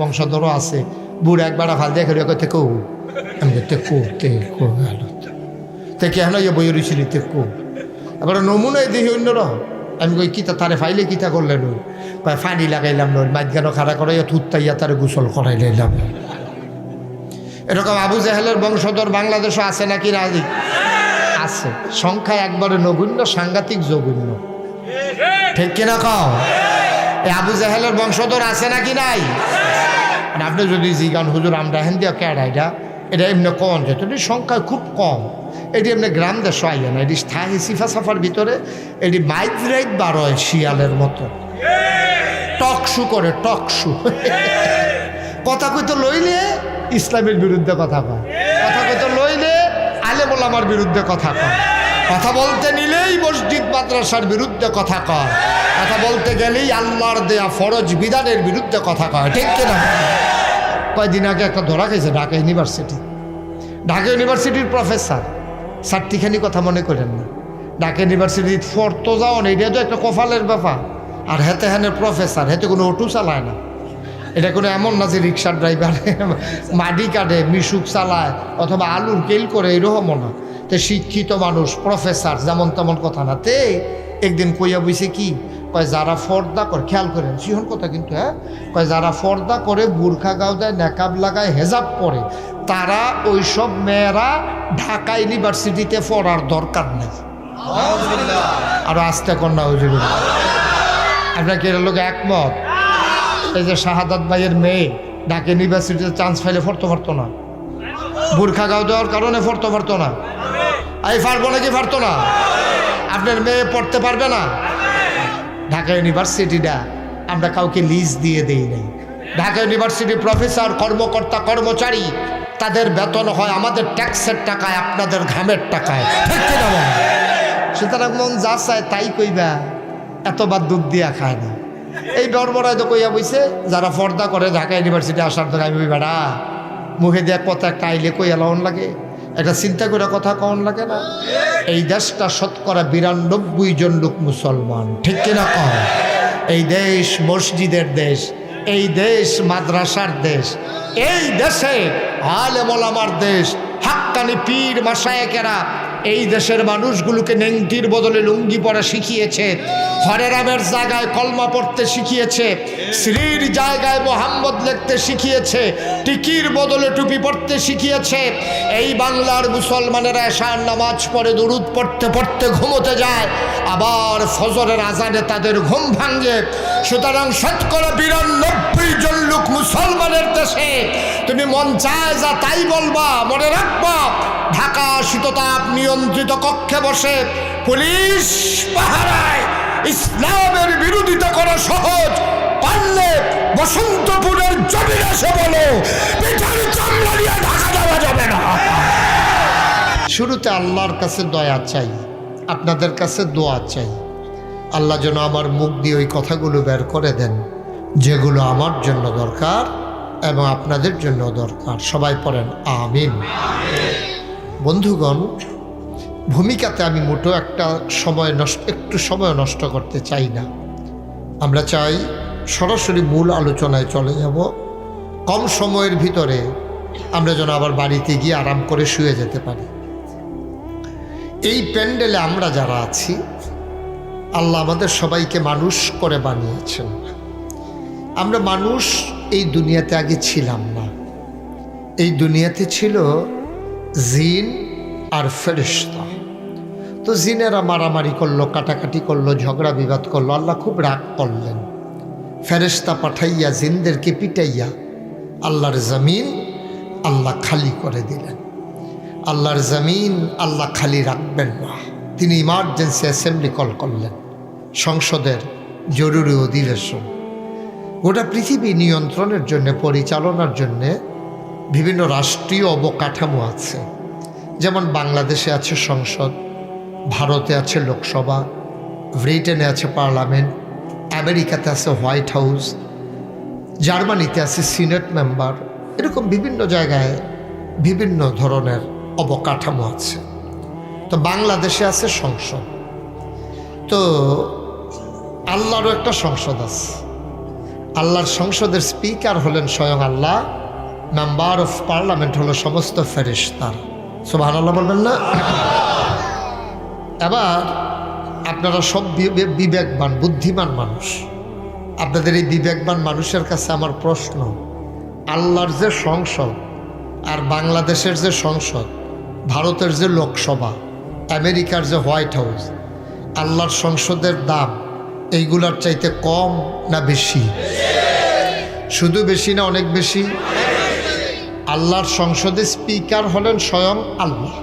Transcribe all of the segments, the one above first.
বংশধরও আছে। বুড়া একবার দিয়ে খেলে তে কৌ আমি তে কো তে কো গেল। তে কেন ইয়ে বই রইছিলি তে কো এবার নমুনায় দেখি অন্যর আমি কই, কিতা তারে ফাইলে কিতা করলেন ওই কয়, ফানি লাগাইলাম নই মাঝখানো খাড়া করে থুত্তাইয়া তারে গোসল করাই লাইলাম। এরকম আবু জাহেলের বংশধর বাংলাদেশও আছে নাকি রাজি আছে। সংখ্যায় একবারে নগুণ্য, সাংঘাতিক জঘন্য। ঠিক কিনা কও? আবু জাহেলের বংশধর আছে নাকি নাই? আপনি যদি জিগান হুজুর, আমরা হেন দিয়া কেডা এটা এটা এমনি কম যেত এটি সংখ্যা খুব কম। এটি এমনি গ্রাম দেশ আইয়া না, এটি স্থায়ী সিফা সাফার ভিতরে, এটি মাইগ্রেট বার হয় শিয়ালের মতো। টকশু করে, টকশু। কথা কইতো লইলে ইসলামের বিরুদ্ধে কথা কয়। কথা কইতো লইলে আলে আমার বিরুদ্ধে কথা কয়। কথা বলতে নিলেই মসজিদ, মাদ্রাসার বিরুদ্ধে কথা কয়। কথা গেলেই আল্লাহর দেয়া ফরজ বিধানের বিরুদ্ধে কথা কয়, ঠিক কিনা কয়দিন আগে একটা ধরা খেয়েছে ঢাকা ইউনিভার্সিটি। ঢাকা ইউনিভার্সিটির প্রফেসর। সার্টিখানি কথা মনে করেন না। ঢাকা ইউনিভার্সিটি ফর্ত যাও না এটা তো একটা কফালের ব্যাপার। আর হেতে হেনের প্রফেসর, হেতে কোনো অটো চালায় না। এটা কোনো এমন না যে রিক্সার ড্রাইভার মাটি কাটে, মিশুক চালায়, অথবা আলুর কেল করে, এরকমও না। তো শিক্ষিত মানুষ, প্রফেসর, যেমন তেমন কথা না। তে একদিন কইয়া বইছে কি কয়, যারা ফর্দা করে, খেয়াল করেন, সিহন কথা কিন্তু হ্যাঁ? কয়, যারা ফর্দা করে, বুরখা গাও দেয় নেকাব লাগায়, হেজাব পরে, তারা ওইসব মেয়েরা ঢাকা ইউনিভার্সিটিতে পড়ার দরকার নেই। আর আস্তে কন্যা হয়েছিল আপনার কি লোক একমত? এই যে শাহাদাত ভাইয়ের মেয়ে, ঢাকা ইউনিভার্সিটিতে চান্স পাইলে পড়তে পারতো না। বুরখা গাও দেওয়ার কারণে পড়তে পারতো না। এই পারব নাকি পারতো না? আপনার মেয়ে পড়তে পারবে না? ঢাকা ইউনিভার্সিটিটা আমরা কাউকে লিজ দিয়ে দেই নাই। ঢাকা ইউনিভার্সিটি প্রফেসর কর্মকর্তা কর্মচারী তাদের বেতন হয় আমাদের ট্যাক্সের টাকায় আপনাদের ঘামের টাকায়। ঠিক কিনা সুতরাং মন যা চায় তাই কইবা এতবার দুধ দিয়া খায় না। এই ডরবরায় তো কইয়া বইছে যারা পর্দা করে ঢাকা ইউনিভার্সিটি আসার আমি বেড়া মুখে দেয়া কথা একটা আইলে কইয়া লন লাগে। এটা চিন্তা করে কথা কন লাগে না। এই দেশটা শতকরা বিরানব্বই জন লোক মুসলমান, ঠিক কিনা কন? এই দেশ মসজিদের দেশ, এই দেশ মাদ্রাসার দেশ, এই দেশে আলেমলামার দেশ, হাক্কানি পীর মাসায়েকেরা এই দেশের মানুষগুলোকে নেংটির বদলে লুঙ্গি পরা শিখিয়েছে হরেরামের জায়গায় কলমা পড়তে শিখিয়েছে শ্রীর জায়গায় মোহাম্মদ লিখতে শিখিয়েছে, টিকির বদলে টুপি পড়তে শিখিয়েছে। এই বাংলার মুসলমানেরা এশার নামাজ পড়ে, দরুদ পড়তে পড়তে ঘুমোতে যায়, আবার ফজরের আজানে তাদের ঘুম ভাঙ্গে সুতরাং শতকরা বিরানব্বই জন লোক মুসলমানের দেশে, তুমি মন চায় যা তাই বলবা, মনে রাখবা। ঢাকা শীততাপ নিয়ন্ত্রিত কক্ষে বসে পুলিশ পাহারায় ইসলামের বিরোধিতা করা সহজ। পারলে বসন্তপুরের জমিন এসে বলো ঢাকা যাবে না। শুরুতে আল্লাহর কাছে দয়া চাই, আপনাদের কাছে দোয়া চাই। আল্লাহ যেন আমার মুখ দিয়ে ওই কথাগুলো বের করে দেন, যেগুলো আমার জন্য দরকার এবং আপনাদের জন্য দরকার। সবাই পড়েন, আমিন। বন্ধুগণ, ভূমিকাতে আমি মোটো একটা সময় নষ্ট, একটু সময় নষ্ট করতে চাই না। আমরা চাই সরাসরি মূল আলোচনায় চলে যাব। কম সময়ের ভিতরে আমরা যেন আবার বাড়িতে গিয়ে আরাম করে শুয়ে যেতে পারি। এই প্যান্ডেলে আমরা যারা আছি, আল্লাহ আমাদের সবাইকে মানুষ করে বানিয়েছেন। আমরা মানুষ এই দুনিয়াতে আগে ছিলাম না। এই দুনিয়াতে ছিল জিন আর ফেরিস্তা তো জিনেরা মারামারি করল, কাটাকাটি করল, ঝগড়া বিবাদ করল, আল্লাহ খুব রাগ করলেন। ফেরেস্তা পাঠাইয়া জিনদেরকে পিটাইয়া আল্লাহর জমিন আল্লাহ খালি করে দিলেন। আল্লাহর জমিন আল্লাহ খালি রাখবেন না। তিনি ইমার্জেন্সি অ্যাসেম্বলি কল করলেন, সংসদের জরুরি অধিবেশন। গোটা পৃথিবী নিয়ন্ত্রণের জন্য, পরিচালনার জন্যে বিভিন্ন রাষ্ট্রীয় অবকাঠামো আছে। যেমন বাংলাদেশে আছে সংসদ, ভারতে আছে লোকসভা, ব্রিটেনে আছে পার্লামেন্ট, আমেরিকাতে আছে হোয়াইট হাউস, জার্মানিতে আছে সিনেট মেম্বার। এরকম বিভিন্ন জায়গায় বিভিন্ন ধরনের অবকাঠামো আছে। তো বাংলাদেশে আছে সংসদ। তো আল্লাহরও একটা সংসদ আছে। আল্লাহর সংসদের স্পিকার হলেন স্বয়ং আল্লাহ। মেম্বার অফ পার্লামেন্ট হলো সমস্ত ফেরিস্তার। সোভান আল্লাহ বলবেন না? এবার আপনারা সব বিবেকবান, বুদ্ধিমান মানুষ। আপনাদের এই বিবেকবান মানুষের কাছে আমার প্রশ্ন, আল্লাহর যে সংসদ আর বাংলাদেশের যে সংসদ, ভারতের যে লোকসভা, আমেরিকার যে হোয়াইট হাউস, আল্লাহর সংসদের দাম এইগুলার চাইতে কম না বেশি? শুধু বেশি না অনেক বেশি? আল্লাহর সংসদে স্পিকার হলেন স্বয়ং আল্লাহ।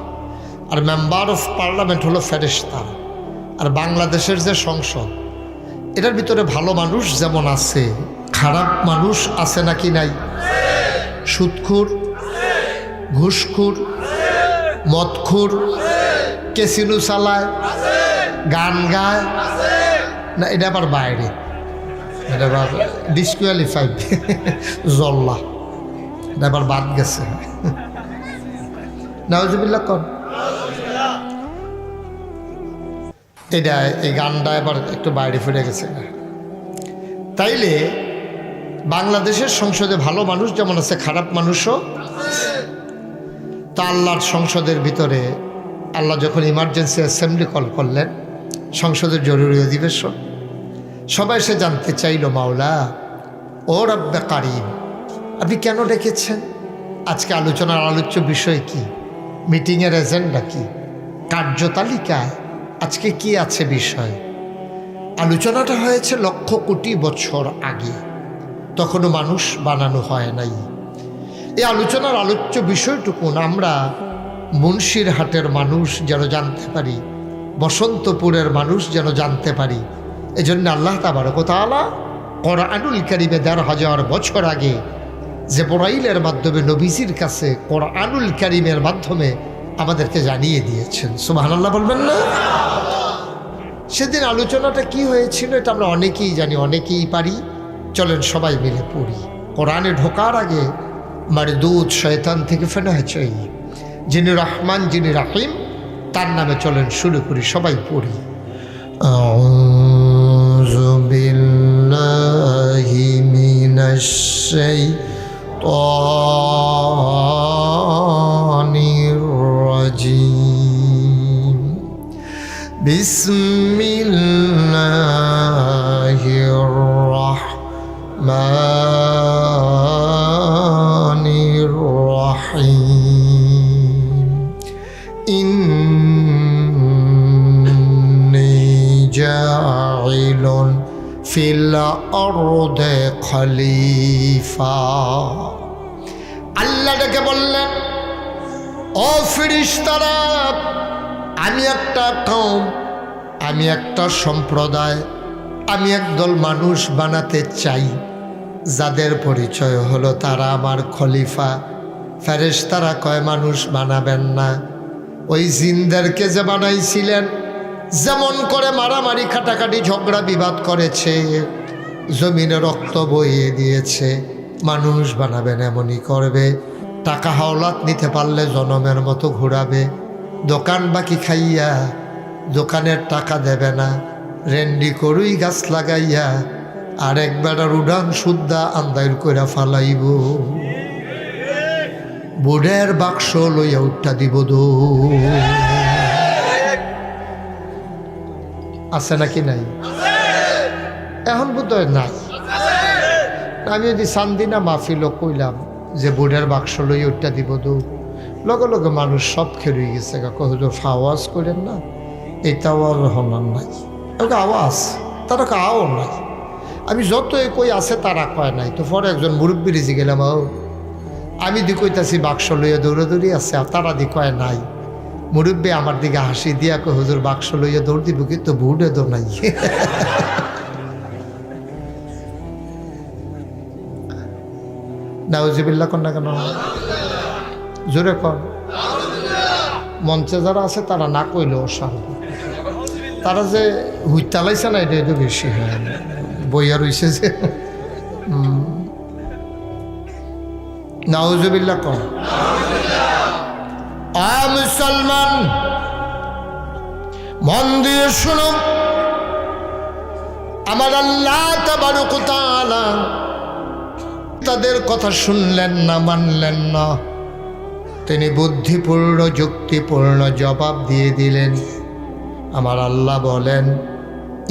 আর মেম্বার অফ পার্লামেন্ট হলো ফেরেশতা আর বাংলাদেশের যে সংসদ, এটার ভিতরে ভালো মানুষ যেমন আছে, খারাপ মানুষ আছে নাকি নাই? সুদখুর ঘুষখুর, মদখুর, কেসিনু চালায়, গান গায়, না, এটা আবার বাইরে। এটা আবার ডিসকোয়ালিফাইড, জল্লা। আবার বাদ গেছে। নাওজুবিল্লা কর। এটা, এই গানটা এবার একটু বাইরে ফিরে গেছে। তাইলে বাংলাদেশের সংসদে ভালো মানুষ যেমন আছে, খারাপ মানুষও, তা আল্লাহর সংসদের ভিতরে আল্লাহ যখন ইমার্জেন্সি অ্যাসেম্বলি কল করলেন, সংসদের জরুরি অধিবেশন, সবাই সে জানতে চাইল, মাওলা, ও রব্বে কারিম আপনি কেন ডেকেছেন? আজকে আলোচনার আলোচ্য বিষয় কি? মিটিংয়ের এজেন্ডা কি? কার্যতালিকায় আজকে কি আছে বিষয়? আলোচনাটা হয়েছে লক্ষ কোটি বছর আগে। তখনও মানুষ বানানো হয় নাই। এই আলোচনার আলোচ্য বিষয়টুকুন আমরা মুন্সিরহাটের মানুষ যেন জানতে পারি, বসন্তপুরের মানুষ যেন জানতে পারি। এজন্য আল্লাহ তাবারকতালা কোরআনুল কারিমে দেড় হাজার বছর আগে যে বড়াইলের মাধ্যমে নবীজির কাছে কোরআনুল কারিমের মাধ্যমে আমাদেরকে জানিয়ে দিয়েছেন সুবাহ আল্লাহ বলবেন না সেদিন আলোচনাটা কি হয়েছিল এটা আমরা অনেকেই জানি অনেকেই পারি চলেন সবাই মিলে পড়ি কোরআনে ঢোকার আগে মানে দুধ শয়তান থেকে ফেনা হয়েছে যিনি রহমান যিনি রাহিম তার নামে চলেন শুরু করি সবাই পড়ি أعوذ بالله من الشيطان الشيطان الرجيم. بسم الله الرحمن الرحيم. إني جاعل في الأرض خليفة. ডেকে বললেন, ও ফিরিস্তারা, আমি একটা কম, আমি একটা সম্প্রদায়, আমি একদল মানুষ বানাতে চাই। যাদের পরিচয় হলো তারা আমার খলিফা। ফেরেশতারা কয়, মানুষ বানাবেন না। ওই জিনদেরকে যে বানাইছিলেন, যেমন করে মারামারি, খাটাখাটি, ঝগড়া, বিবাদ করেছে, জমিনে রক্ত বইয়ে দিয়েছে, মানুষ বানাবেন, এমনই করবে। টাকা হাওলাত নিতে পারলে জনমের মতো ঘোরাবে। দোকান বাকি খাইয়া দোকানের টাকা দেবে না। রেন্ডি করুই গাছ লাগাইয়া আর একবেলার উড়ান শুদ্ধা আন্দাইল কইরা ফালাইব। বুড়ের বাক্স লইয়া উঠা দিব দো। আছে নাকি নাই? এখন বোধ হয় নাই আমি যদি সান্দিনা মাহফিল কইলাম যে বুড়ের বাক্স লই উঠটা দিব দু লগে লগে মানুষ সব খেয়ে গেছে হুজুর আওয়াজ করেন না। এটাও আর হনার নাই। ওকে আওয়াজ? তারা আও নাই। আমি যত কই আছে তারা কয় নাই। তো পরে একজন মুরব্বী রেজি গেলাম ও আমি দি কইতাছি, বাক্স লইয়া দৌড়াদৌড়ি আছে, আর তারা দি কয় নাই। মুরব্বী আমার দিকে হাসি দিয়া কয়, হুজুর, বাক্স লইয়া দৌড় দিব কিন্তু বুড়ে তো নাই। নাউজিবিল্লা কন না কেন? জোরে কন মঞ্চে যারা আছে, তারা না কইলেও সারব তারা যে হুইতালাইছে না, এটা একটু বেশি হয়। বইয়া রইছে যে। নাউজুবিল্লা কন আ মুসলমান, মন দিয়ে শুনুন আমার আল্লাহ তাবারক তাআলা তাদের কথা শুনলেন না, মানলেন না। তিনি বুদ্ধিপূর্ণ, যুক্তিপূর্ণ জবাব দিয়ে দিলেন, আমার আল্লাহ বলেন,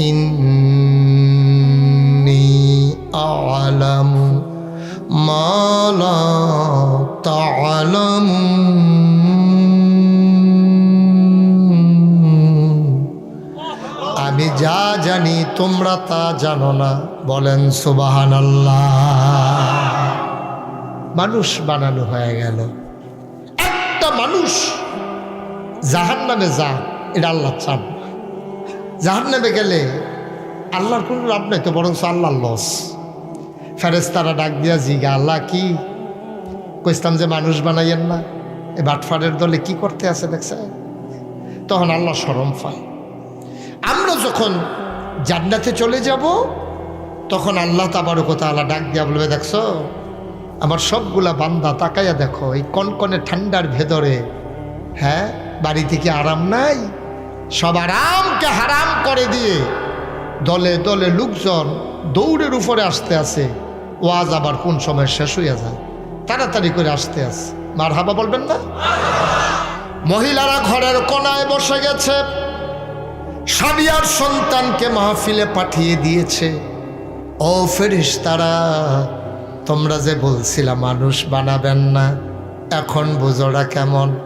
ইন্নি আলামু মালা আমি যা জানি, তোমরা তা জানো না। বলেন সুবাহান মানুষ বানানো হয়ে গেল। একটা মানুষ জাহান নামে যা, এটা আল্লাহ চান। জাহান নামে গেলে আল্লাহর কোনো লাভ নাই তো বরং আল্লাহর লস। ফেরেস্তারা ডাক দিয়া জিগা, আল্লাহ কি? কইতাম যে, মানুষ বানাইয়েন না। এ বাটফারের দলে কি করতে আছে দেখছে তখন আল্লাহ সরম পায়। আমরা যখন জান্নাতে চলে যাব, তখন আল্লাহ তাবার কথা আল্লাহ ডাক দিয়া বলবে, দেখছ আমার সবগুলা বান্দা তাকাইয়া দেখো, এই কনকনে ঠান্ডার ভেতরে। হ্যাঁ বাড়ি থেকে আরাম নাই? সব আরামকে হারাম করে দিয়ে দলে দলে লোকজন দৌড়ের উপরে আসতে আছে। ওয়াজ আবার কোন সময় শেষ হইয়া যায়? তাড়াতাড়ি করে আসতে আছে। মার হাবা বলবেন না? মহিলারা ঘরের কোনায় বসে গেছে। সাবিয়ার সন্তানকে মাহফিলে পাঠিয়ে দিয়েছে। ও ফেরিস তারা তোমরা যে বলছিলা, মানুষ বানাবেন না। এখন বুঝোরা কেমন?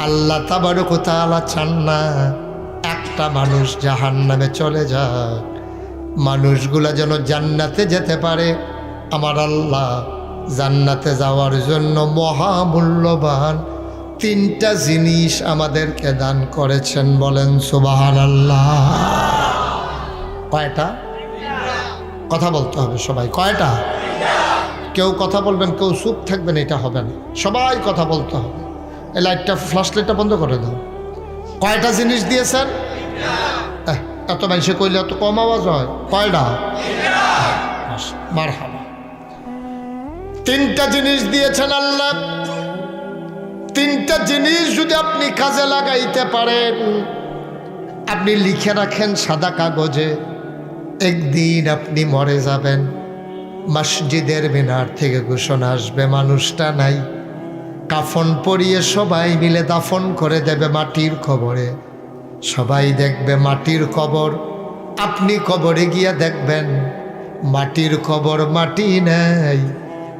আল্লাহ তাবার কোথা আলা চান না। একটা মানুষ জাহান নামে চলে যাক। মানুষগুলা যেন জান্নাতে যেতে পারে। আমার আল্লাহ জান্নাতে যাওয়ার জন্য মহামূল্যবান তিনটা জিনিস আমাদেরকে দান করেছেন বলেন সুবাহান আল্লাহ কয়টা? কথা বলতে হবে সবাই। কয়টা? কেউ কথা বলবেন, কেউ চুপ থাকবেন, এটা হবে না। সবাই কথা বলতে হবে। এই লাইটটা ফ্লাশ লাইটটা বন্ধ করে দাও। কয়টা জিনিস দিয়েছেন এত মানুষে কইলে এত কম আওয়াজ হয়। কয়টা? মার তিনটা জিনিস দিয়েছেন আল্লাহ। তিনটা জিনিস যদি আপনি কাজে লাগাইতে পারেন, আপনি লিখে রাখেন সাদা কাগজে, একদিন আপনি মরে যাবেন। মসজিদের মিনার থেকে ঘোষণা আসবে, মানুষটা নাই। কাফন পরিয়ে সবাই মিলে দাফন করে দেবে মাটির খবরে সবাই দেখবে মাটির কবর, আপনি কবরে গিয়া দেখবেন, মাটির কবর মাটি নেই,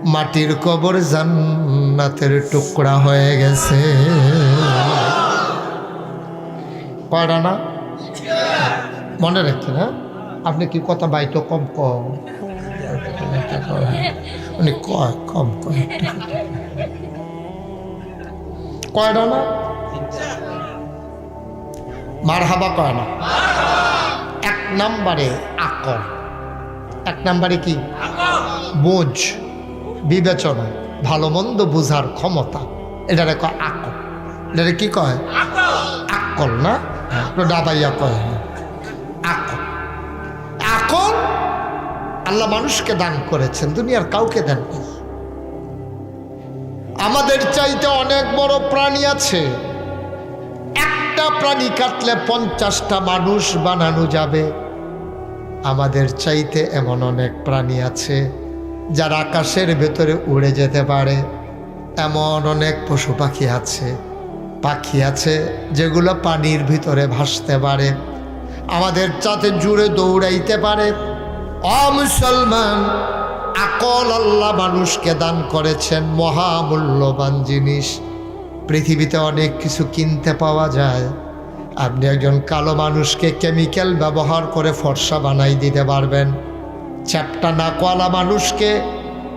মাটির কবর জান্নাতের টুকরা হয়ে গেছে। কয়টা না? মনে রাখছেন হ্যাঁ? আপনি কি কথা বাইতো কম কম? উনি কয়, কম হাবা কয় না? এক আকল। এক নাম্বারে কি? বোঝ, বিবেচনা, ভালো মন্দ বোঝার ক্ষমতা। এটারে কয় আকল। এটারে কি কয়? আকল। না? একটু ডাবাইয়া কয়। আল্লাহ মানুষকে দান করেছেন, দুনিয়ার কাউকে দেন আমাদের চাইতে অনেক বড় প্রাণী আছে। একটা প্রাণী কাটলে পঞ্চাশটা মানুষ বানানো যাবে। আমাদের চাইতে এমন অনেক প্রাণী আছে, যারা আকাশের ভেতরে উড়ে যেতে পারে। এমন অনেক পশু পাখি আছে পাখি আছে যেগুলো পানির ভিতরে ভাসতে পারে। আমাদের চাতে জুড়ে দৌড়াইতে পারে। অ মুসলমান, আকল আল্লাহ মানুষকে দান করেছেন, মহামূল্যবান জিনিস। পৃথিবীতে অনেক কিছু কিনতে পাওয়া যায়। আপনি একজন কালো মানুষকে কেমিক্যাল ব্যবহার করে ফর্সা বানাই দিতে পারবেন। চ্যাপটা নাকওয়ালা মানুষকে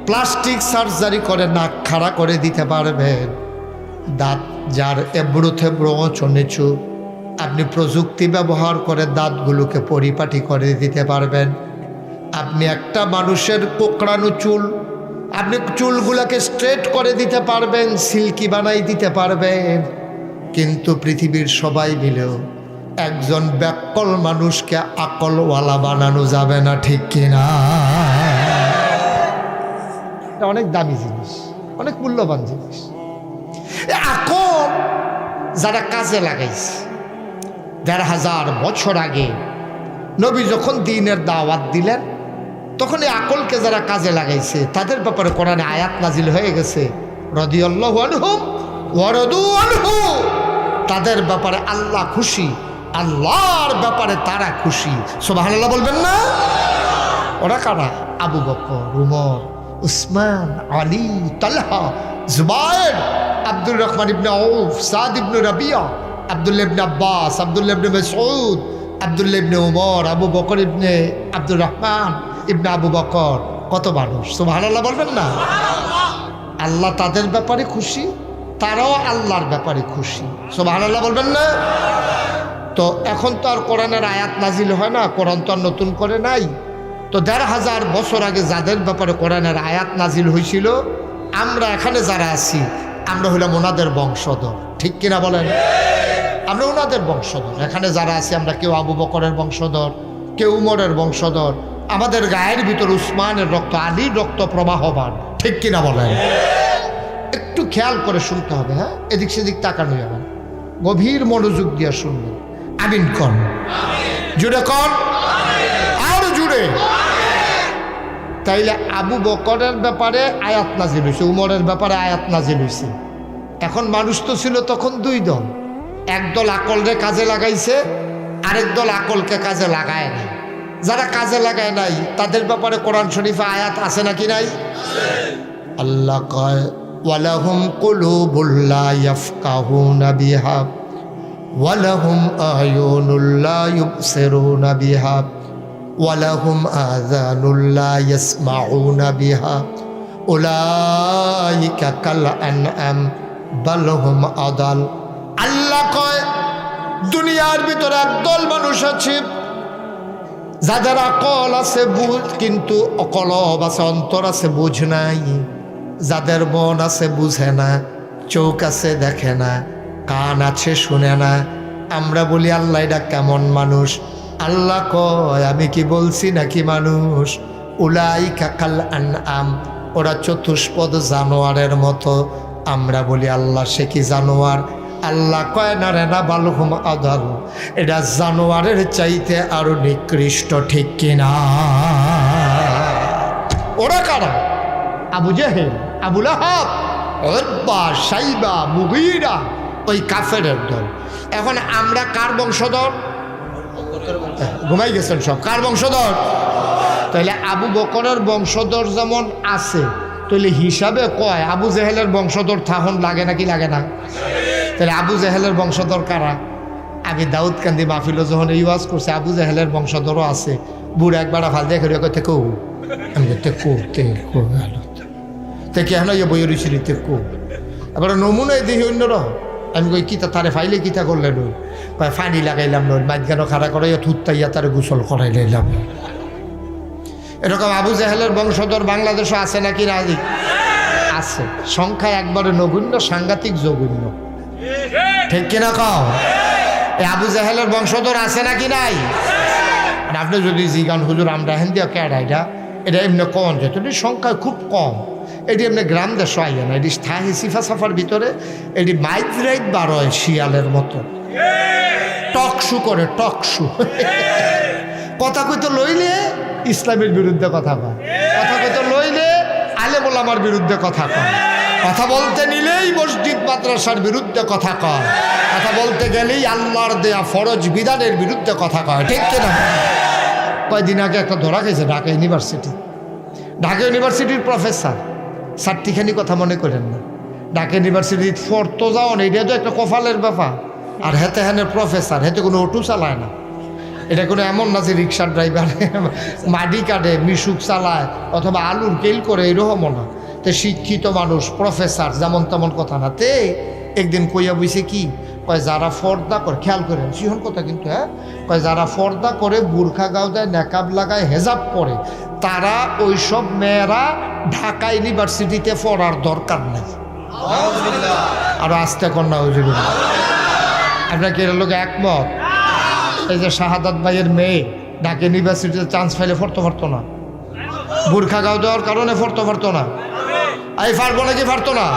প্লাস্টিক সার্জারি করে নাক খাড়া করে দিতে পারবেন। দাঁত যার এবড়ো থেবড়ো ওঁচু নিচু, আপনি প্রযুক্তি ব্যবহার করে দাঁতগুলোকে পরিপাটি করে দিতে পারবেন। আপনি একটা মানুষের কোকড়ানো চুল, আপনি চুলগুলোকে স্ট্রেট করে দিতে পারবেন সিল্কি বানাই দিতে পারবেন। কিন্তু পৃথিবীর সবাই মিলেও একজন ব্যাকল মানুষকে আকলওয়ালা বানানো যাবে না, ঠিক কিনা এটা অনেক দামি জিনিস, অনেক মূল্যবান জিনিস। আকল যারা কাজে লাগাইছে, দেড় হাজার বছর আগে নবী যখন দিনের দাওয়াত দিলেন তখন এই আকলকে যারা কাজে লাগাইছে, তাদের ব্যাপারে কোরআনে আয়াত নাজিল হয়ে গেছে। তাদের ব্যাপারে আল্লাহ খুশি, আল্লাহর ব্যাপারে তারা খুশি। সুবহানাল্লাহ বলবেন না? ওরা কারা? আবু বকর, উমর, উসমান, আলী, তালহা জুবায়ের আব্দুর রহমান ইবনে আউফ, সাদ ইবনে রাবিয়া, আব্দুল্লাহ ইবনে আব্বাস, আব্দুল্লাহ ইবনে মাসউদ, আব্দুল্লাহ ইবনে উমর, আবু বকর ইবনে আব্দুর রহমান। ইবনে আবু বকর কত মানুষ? সুবহানাল্লাহ বলবেন না? আল্লাহ তাদের ব্যাপারে খুশি তারাও আল্লাহর ব্যাপারে খুশি। সুবহানাল্লাহ বলবেন না? তো এখন তো আর কোরআনের আয়াত নাজিল হয় না কোরআন তো আর নতুন করে নাই। তো দেড় হাজার বছর আগে যাদের ব্যাপারে কোরআনের আয়াত নাজিল হয়েছিল আমরা এখানে যারা আছি আমরা হইলাম ওনাদের বংশধর। ঠিক কিনা বলেন? আমরা ওনাদের বংশধর। এখানে যারা আছি আমরা কেউ আবু বকরের বংশধর কেউ উমরের বংশধর আমাদের গায়ের ভিতর উসমানের রক্ত, আলীর রক্ত প্রবাহমান ঠিক কিনা বলেন? একটু খেয়াল করে শুনতে হবে হ্যাঁ? এদিক সেদিক তাকানো যাবে গভীর মনোযোগ দিয়ে শুনবেন। আমিন কন। জুড়ে কন? আর জুড়ে। তাইলে আবু বকরের ব্যাপারে আয়াত নাজিল হয়েছে, উমরের ব্যাপারে আয়াত নাজিল হয়েছে। এখন মানুষ তো ছিল তখন দুই দল। একদল আকলরে কাজে লাগাইছে, আরেক দল আকলকে কাজে লাগায় নাই। যারা কাজে লাগায় নাই, তাদের ব্যাপারে কোরআন শরীফে আয়াত আছে নাকি নাই? আল্লাহ কয়, ওয়ালাহুম কুলুবুল্লা ইয়াফকাহুনা বিহা, ওয়ালাহুম আয়ুনুল্লা ইউবসিরুনা বিহা, ওয়ালাহুম আযানুল্লা ইয়াসমাউনা বিহা, উলাইকা কাল আনআম, বাল হুম আদাল। আল্লাহ কয়, দুনিয়ার ভিতরে একদল মানুষ আছে যাদের আকল আছে বুঝ, কিন্তু অকলব আছে, অন্তর আছে বুঝ নাই। যাদের মন আছে বুঝে না, চোখ আছে দেখে না, কান আছে শুনে না। আমরা বলি, আল্লাহ এটা কেমন মানুষ? আল্লাহ কয়, আমি কি বলছি নাকি মানুষ? উলাই কাকাল আন আম ওরা চতুষ্পদ জানোয়ারের মতো। আমরা বলি, আল্লাহ, সে কি জানোয়ার? আল্লাহ কয়, না রে, না, বালুহুম আদাল এটা জানোয়ারের চাইতে আরও নিকৃষ্ট, ঠিক কিনা ওরা কারা? আবু জেহেল আবুল সাইবা মুগিরা, ওই কাফেরের দল। এখন আমরা কার বংশধর? ঘুমাই গেছেন সব। কার বংশধর? তাহলে আবু বকরের বংশধর যেমন আছে তাহলে হিসাবে কয়, আবু জেহেলের বংশধর থাহন লাগে নাকি লাগে না? তাহলে আবু জেহেলের বংশধর কারা? আমি দাউদ কান্দি মাহফিল যখন ওয়াজ করছে, আবু জেহেলের বংশধরও আছে। বুড়া একবার ভালো দেখে তে কৌ আমি তে কো তে কো তে কে হেন বই রইছিল তে কো এবার নমুনায় দেখি অন্যর আমি কই, কিতা তারে ফাইলে কিতা করলেন ওই কয়, ফানি লাগাইলাম নই মাঝখানো খাড়া করাইয়া থুত্তাইয়া তারে গোসল করাই লাইলাম। এরকম আবু জাহেলের বংশধর বাংলাদেশে আছে নাকি রাজি আছে। সংখ্যা একবারে নগণ্য, সাংঘাতিক জঘন্য ঠিক কিনা কও? এই আবু জাহেলের বংশধর আছে নাকি নাই? আর আপনি যদি জিগান হুজুর আমরা হেন দিয়া কেডা এটা এটা এমনি কম যেত এটির সংখ্যা খুব কম। এটি এমনি গ্রাম দেশ আইয়া না, এটি স্থায়ী সিফা সাফার ভিতরে, এটি মাইগ্রেট বার হয় শিয়ালের মতো। টকশু করে, টকশু। কথা কইতো লইলে ইসলামের বিরুদ্ধে কথা কয়। কথা কইতো লইলে আলে আমার বিরুদ্ধে কথা কয়। কথা বলতে নিলেই মসজিদ মাদ্রাসার বিরুদ্ধে কথা কয়। কথা বলতে গেলেই আল্লাহর দেয়া ফরজ বিধানের বিরুদ্ধে কথা কয়। ঠিক কিনা? কয়দিন আগে একটা ধরা খেয়েছে ঢাকা ইউনিভার্সিটি। ঢাকা ইউনিভার্সিটির প্রফেসর। সাতটিখানি কথা মনে করেন না। ঢাকা ইউনিভার্সিটির ফর্ত যাও না এটা তো একটা কফালের ব্যাপার। আর হেতে হেনের প্রফেসর, হেতে কোনো অটো চালায় না। এটা কোনো এমন না যে রিক্সার ড্রাইভার মাটি কাটে, মিশুক চালায়, অথবা আলুর কেল করে, এরকমও না। তো শিক্ষিত মানুষ প্রফেসর যেমন তেমন কথা না। তে একদিন কইয়া বইছে কি, কয় যারা ফর্দা করে, খেয়াল করেন, সিহন কথা কিন্তু হ্যাঁ? কয় যারা ফর্দা করে, বুরখা গাও দেয় নেকাব লাগায় হেজাব পরে, তারা ওইসব মেয়েরা ঢাকা ইউনিভার্সিটিতে পড়ার দরকার নেই। আর আস্তে কন্যা হুজুর আপনার কি এর লোক একমত? এই যে শাহাদাত ভাইয়ের মেয়ে, ঢাকা ইউনিভার্সিটিতে চান্স পাইলে ফরতে পারতো না। বুরখা গাও দেওয়ার কারণে ফরতে পারতো না। এই পারব নাকি পারতো না?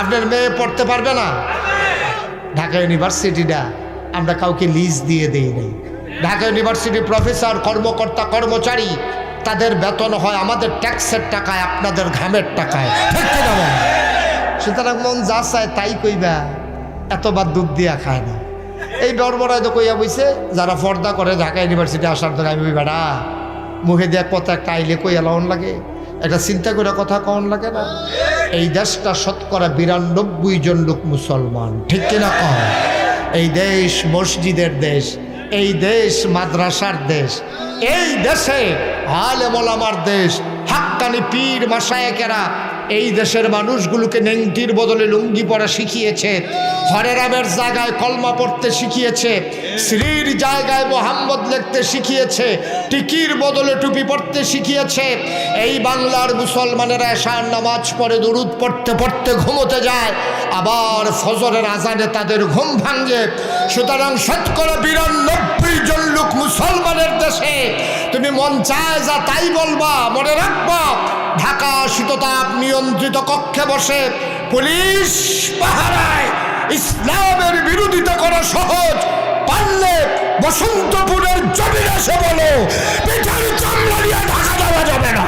আপনার মেয়ে পড়তে পারবে না? ঢাকা ইউনিভার্সিটিটা আমরা কাউকে লিজ দিয়ে দেই নাই। ঢাকা ইউনিভার্সিটির প্রফেসর কর্মকর্তা, কর্মচারী, তাদের বেতন হয় আমাদের ট্যাক্সের টাকায়, আপনাদের ঘামের টাকায়। সুতরাং মন যা চায় তাই কইবা এত এতবার দুধ দিয়া খায় না। এই বর্বরায় তো কইয়া বইছে, যারা পর্দা করে ঢাকা ইউনিভার্সিটি আসার ধরে আমি বেড়া মুখে দেওয়ার কথা একটা আইলে কইয়া লন লাগে। একটা চিন্তা করে কথা কন লাগে না? এই দেশটা শতকরা বিরানব্বই জন লোক মুসলমান, ঠিক কিনা কন এই দেশ মসজিদের দেশ, এই দেশ মাদ্রাসার দেশ, এই দেশে আলেমলামার দেশ, হাক্কানি পীর মাসায়েকেরা এই দেশের মানুষগুলোকে নেংটির বদলে লুঙ্গি পরা শিখিয়েছে হরেরামের জায়গায় কলমা পড়তে শিখিয়েছে শ্রীর জায়গায় মোহাম্মদ লিখতে শিখিয়েছে, টিকির বদলে টুপি পড়তে শিখিয়েছে। এই বাংলার মুসলমানেরা এশার নামাজ পড়ে, দরুদ পড়তে পড়তে ঘুমোতে যায়, আবার ফজরের আজানে তাদের ঘুম ভাঙ্গে সুতরাং শতকরা বিরানব্বই জন লোক মুসলমানের দেশে, তুমি মন চায় যা তাই বলবা, মনে রাখবা ঢাকা শীততাপ নিয়ন্ত্রিত কক্ষে বসে পুলিশ পাহারায় ইসলামের বিরোধিতা করা সহজ। পারলে বসন্তপুরের জমিন এসে বলো, পিঠার চামড়া ঢাকা দেওয়া যাবে না।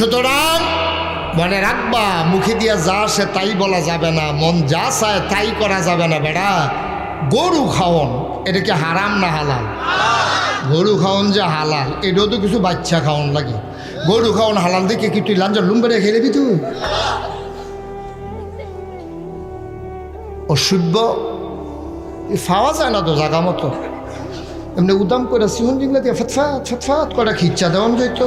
সুতরাং মনে রাখবা, মুখে দিয়া যা সে তাই বলা যাবে না, মন যা চায় তাই করা যাবে না বেড়া। গরু খাওয়ন এটা কি হারাম না হালাল? গরু খাওয়ন যে হালাল, এটাও তো কিছু বাচ্চা খাওয়ন লাগে। গরু খাওয়ন হালাল দেখে কি তুই লাঞ্জা লুম্বেরে খেয়ে নেবি তুই? এ পাওয়া যায় না তো জাগা মতো। এমনি উদাম করে সিহন জিংলা দিয়ে ফতফাত ফতফাত করে খিচ্চা দেওয়ান যাইতো।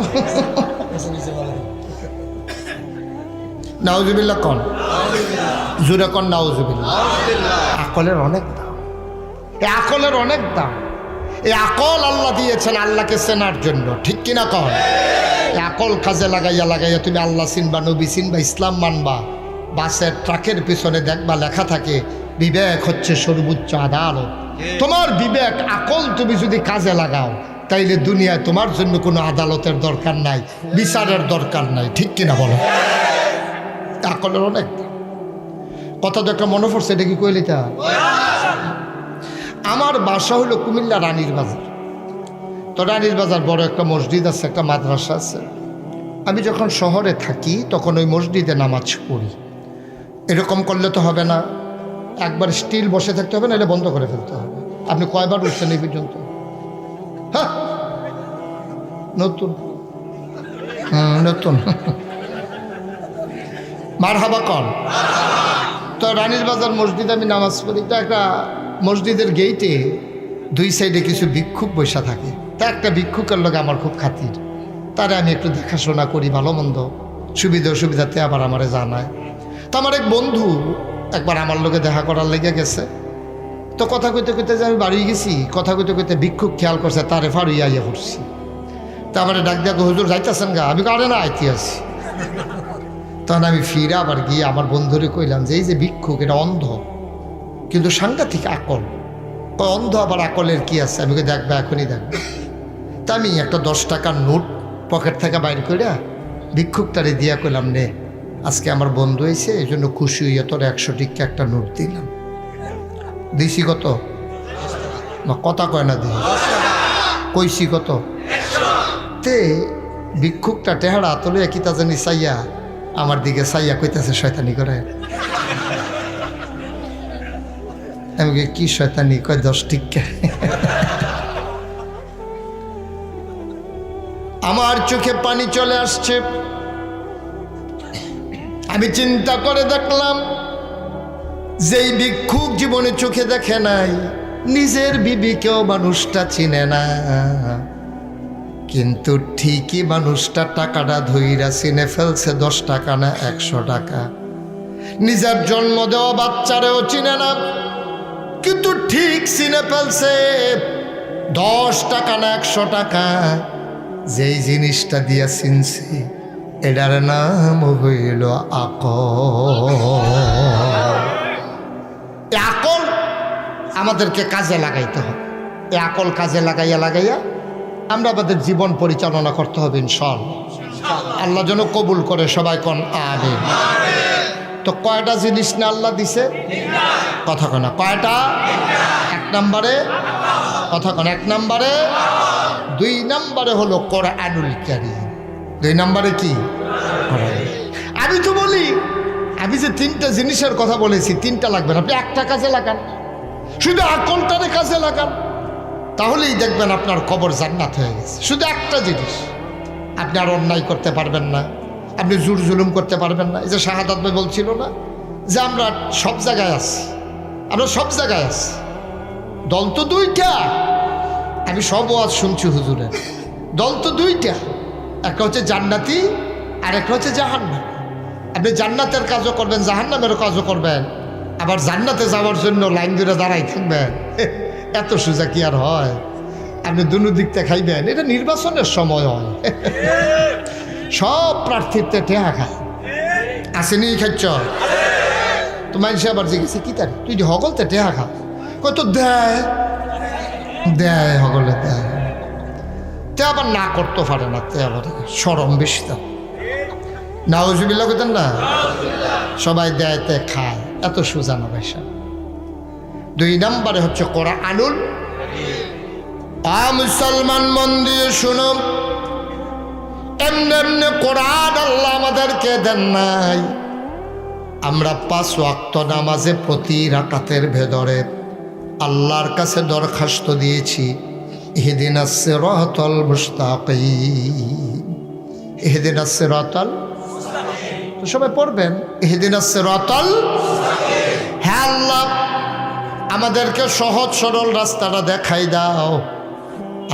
নাউজুবিল্লা কন? জুড়ে কন নাউজুবিল্লা আকলের অনেক দাম। এই আকলের অনেক দাম। এই আকল আল্লাহ দিয়েছেন আল্লাহকে চেনার জন্য। ঠিক কিনা? কন আকল কাজে লাগাইয়া লাগাইয়া তুমি আল্লাহ চিনবা, নবী চিনবা, ইসলাম মানবা। বাসের ট্রাকের পিছনে দেখবা, লেখা থাকে, বিবেক হচ্ছে সর্বোচ্চ আদালত। তোমার বিবেক, আকল তুমি যদি কাজে লাগাও, তাইলে দুনিয়ায় তোমার জন্য কোনো আদালতের দরকার নাই, বিচারের দরকার নাই। ঠিক কিনা বলো? আকলের অনেক। কথা তো একটা মনে পড়ছে, এটা কি কইলি তা আমার বাসা হলো কুমিল্লা রানীর বাজার। তো রানীর বাজার বড় একটা মসজিদ আছে, একটা মাদ্রাসা আছে। আমি যখন শহরে থাকি, তখন ওই মসজিদে নামাজ পড়ি। এরকম করলে তো হবে না। একবার স্টিল বসে থাকতে হবে না এটা বন্ধ করে ফেলতে হবে। আপনি কয়বার উঠছেন এই পর্যন্ত? হ্যাঁ নতুন। হুম নতুন। মার হাবা কন। তো রানীর বাজার মসজিদে আমি নামাজ পড়ি। তো একটা মসজিদের গেইটে দুই সাইডে কিছু ভিক্ষুক বৈশা থাকে। তা একটা ভিক্ষুকের লোক আমার খুব খাতির। তারে আমি একটু দেখাশোনা করি ভালো মন্দ। সুবিধা অসুবিধাতে আবার আমারে জানায়। তো আমার এক বন্ধু একবার আমার লোকে দেখা করার লেগে গেছে। তো কথা কইতে কইতে যে আমি বাড়ি গেছি কথা কইতে কইতে ভিক্ষুক খেয়াল করছে তারে ফাড়ুইয়া ইয়ে করছি তারপরে ডাক কই, হুজুর যাইতেছেন গা? আমি কারে না আইতে আছি তখন আমি ফিরে আবার গিয়ে আমার বন্ধুরে কইলাম যে, এই যে ভিক্ষুক, এটা অন্ধ। কিন্তু সাংঘাতিক আকল। অন্ধ আবার আকলের কি আছে? আমি দেখবে এখনই দেখবে তা আমি একটা দশ টাকার নোট পকেট থেকে বাইর করে ভিক্ষুকটারে দিয়া কইলাম, নে, আজকে আমার বন্ধু হয়েছে এই জন্য খুশি হইয়া তোর একশো টিকা একটা নোট দিলাম। দিছি কত? না, কথা কয় না দিই কইছি কত? তে, ভিক্ষুকটা টেহারা তোলে কি তা জানি চাইয়া আমার দিকে সাইয়া কইতাছে, শয়তানি করে। আমি কি শয়তানি? কয়, দশ টিকা আমার চোখে পানি চলে আসছে। আমি চিন্তা করে দেখলাম যেই ভিক্ষুক জীবনে চোখে দেখে নাই, নিজের বিবিকেও মানুষটা চিনে না। কিন্তু ঠিকই মানুষটা টাকাটা ধইরা চিনে ফেলছে দশ টাকা না একশো টাকা। নিজের জন্ম দেওয়া বাচ্চারেও চিনে না, কিন্তু ঠিক চিনে ফেলছে দশ টাকা না একশো টাকা। যেই জিনিসটা দিয়া চিনছি, এটার নাম হইল আকল। আমাদেরকে কাজে লাগাইতে হবে। আকল কাজে লাগাইয়া লাগাইয়া আমরা আমাদের জীবন পরিচালনা করতে হবে ইনশাল আল্লাহ যেন কবুল করে সবাই কন, আমিন। তো কয়টা জিনিস না আল্লাহ দিছে? কথা কনা কয়টা? এক নম্বরে, কথা কন এক নম্বরে, দুই নম্বরে হলো কোরআনুল কারীম। দুই নম্বরে কি। আমি তো বলি, আমি যে তিনটা জিনিসের কথা বলেছি, তিনটা লাগবে না। আপনি একটা কাজে লাগান। শুধু আকলটারে কাজে লাগান। তাহলেই দেখবেন আপনার কবর জান্নাত হয়ে গেছে। শুধু একটা জিনিস, আপনি আর অন্যায় করতে পারবেন না, আপনি জুর জুলুম করতে পারবেন না। এই যে শাহাদাত ভাই বলছিল না যে আমরা সব জায়গায় আছি, আমরা সব জায়গায় আছি। দল তো দুইটা, আমি সব ওয়াজ শুনছি হুজুরের। দল তো দুইটা, একটা হচ্ছে জান্নাতি আর একটা হচ্ছে জাহান্নাম। আপনি জান্নাতের কাজও করবেন জাহান্নামের কাজও করবেন, আবার জান্নাতে যাওয়ার জন্য লাইন ধরে দাঁড়াই থাকবেন। এত সোজা কি আর হয়? আপনি দুনো দিকটা খাইবেন, এটা নির্বাচনের সময় হয়। সব প্রার্থীতে টেহা খায়। আসেনি খাচ্ছ তো মানুষে আবার জিজ্ঞেসে, কি তার? তুই যে হগলতে টেহা খা। কত দেয়। দেয়, হগলে দেয়। তে আবার না করতে পারে না, তে আবার সরম বেশি তো। নাউজুবিল্লা করতেন না? সবাই দেয় তে খায়, এত সোজা না দুই নম্বরে হচ্ছে কোরআন আনুল আ মুসলমান মন দিয়ে শুনো। এমনি এমনি কোরআন আল্লাহ আমাদেরকে দেন নাই। আমরা পাঁচ ওয়াক্ত নামাজে প্রতি রাকাতের ভেতরে আল্লাহর কাছে দরখাস্ত দিয়েছি এদিন আসছে রহতল মুস্তাকি এদিন আসছে রতল সবাই পড়বেন এদিন আসছে রতল হ্যাঁ আল্লাহ আমাদেরকে সহজ সরল রাস্তাটা দেখাই দাও।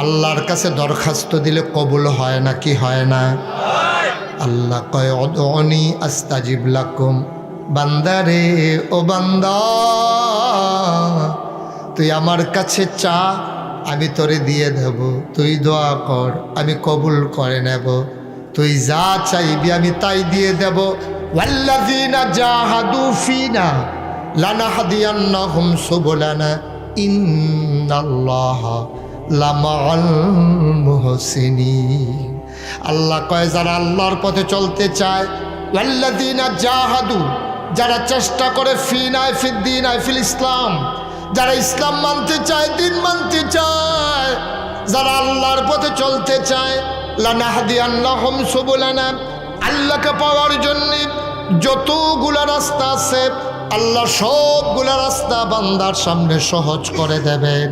আল্লাহর কাছে দরখাস্ত দিলে কবুল হয় না, কি হয় না? আল্লাহ কয় অদনি আস্তাজিব লাকুম। বান্দারে, ও বান্দা, তুই আমার কাছে চা, আমি তোরে দিয়ে দেব। তুই দোয়া কর, আমি কবুল করে নেব। তুই যা চাইবি, আমি তাই দিয়ে দেব। ওয়াল্লাযীনা জাহাদু ফিনা মুহসিনিন। আল্লাহ কয়, যারা আল্লাহর পথে চলতে চায় জাহাদু, যারা চেষ্টা করে ফিনায় ফিদ্দিন ফিল ইসলাম, যারা ইসলাম মানতে চায়, দিন মানতে চায়, যারা আল্লাহর পথে চলতে চায় আল্লাহকে পাওয়ার জন্য যতগুলা রাস্তা আছে আল্লাহ সবগুলা রাস্তা বান্দার সামনে সহজ করে দেবেন।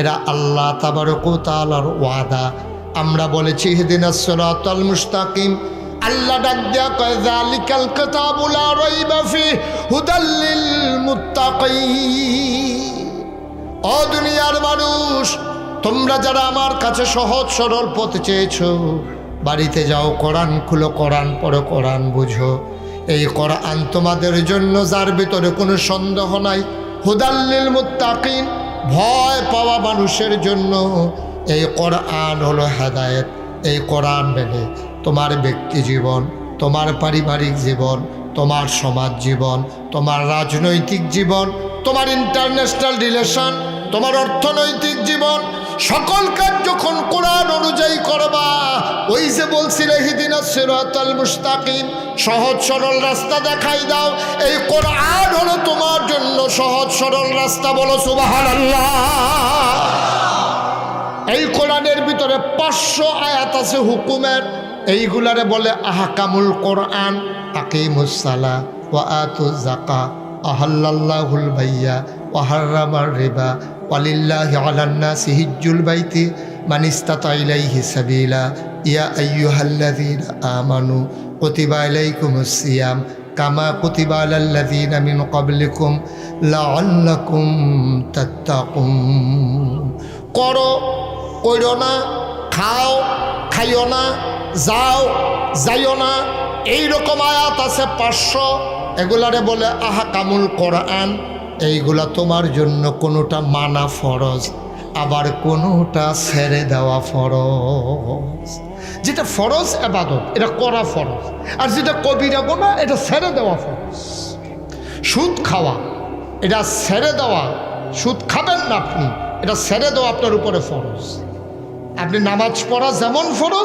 এরা আল্লাহ তাবারকালার ওয়াদা। আমরা বলেছি হেদিন আসরাতাল মুস্তাকিম। আল্লাহ ডাক দেয়া কয়, যালিকাল কিতাবু লা রাইবা ফি হুদাল লিল মুত্তাকিন। ও দুনিয়ার মানুষ, তোমরা যারা আমার কাছে সহজ সরল পথ চেয়েছো, বাড়িতে যাও, কোরআন খুলো, কোরআন পড়ো, কোরআন বুঝো। এই কোরআন তোমাদের জন্য, যার ভিতরে কোনো সন্দেহ নাই। হুদাল্লিল মুত্তাকিন ভয় পাওয়া মানুষের জন্য। এই কোরআন হলো হেদায়েত। এই কোরআন মেনে তোমার ব্যক্তি জীবন, তোমার পারিবারিক জীবন, তোমার সমাজ জীবন, তোমার রাজনৈতিক জীবন, তোমার ইন্টারন্যাশনাল রিলেশন তোমার অর্থনৈতিক জীবন সকল কাজ যখন কোরআন অনুযায়ী করবা, ওই যে বলছিলে সিরাতাল মুস্তাকিম, সহজ সরল রাস্তা দেখাই দাও। এই কোরআন হলো তোমার জন্য সহজ সরল রাস্তা বলো সুবহানাল্লাহ। এই কোরআনের ভিতরে পাঁচশো আয়াত আছে হুকুমের, এইগুলারে বলে আহাকামুল কোরআন আকিমুসালা ওয়া আতু জাকা আহাল্লাহুল ভাইয়া ওয়াহারামার রিবা ওয়ালিল্লাহি আলান্নাসি হিজ্জুল বাইতি মান ইস্তাতা ইলাইহি সাবিলা। ইয়া আইয়ুহাল্লাযীনা আমানু কুতিবা ইলাইকুমুস সিয়াম কামা কুতিবা আলাল্লাযীনা মিন ক্বাবলিকুম লাআল্লাকুম তাত্তাকুন। করো, কইরো না, খাও, খাইও না, যাও, যাইও না। এইরকম আয়াত আছে পাঁচশো। এগুলারে বলে আহা কামুল কোরআন। এইগুলা তোমার জন্য কোনোটা মানা ফরজ, আবার কোনোটা ছেড়ে দেওয়া ফরজ। যেটা ফরজ আবাদত, এটা করা ফরজ। আর যেটা কবিরা গোনা, এটা ছেড়ে দেওয়া ফরজ। সুদ খাওয়া, এটা ছেড়ে দেওয়া। সুদ খাবেন না আপনি, এটা ছেড়ে দেওয়া আপনার উপরে ফরজ। আপনি নামাজ পড়া যেমন ফরজ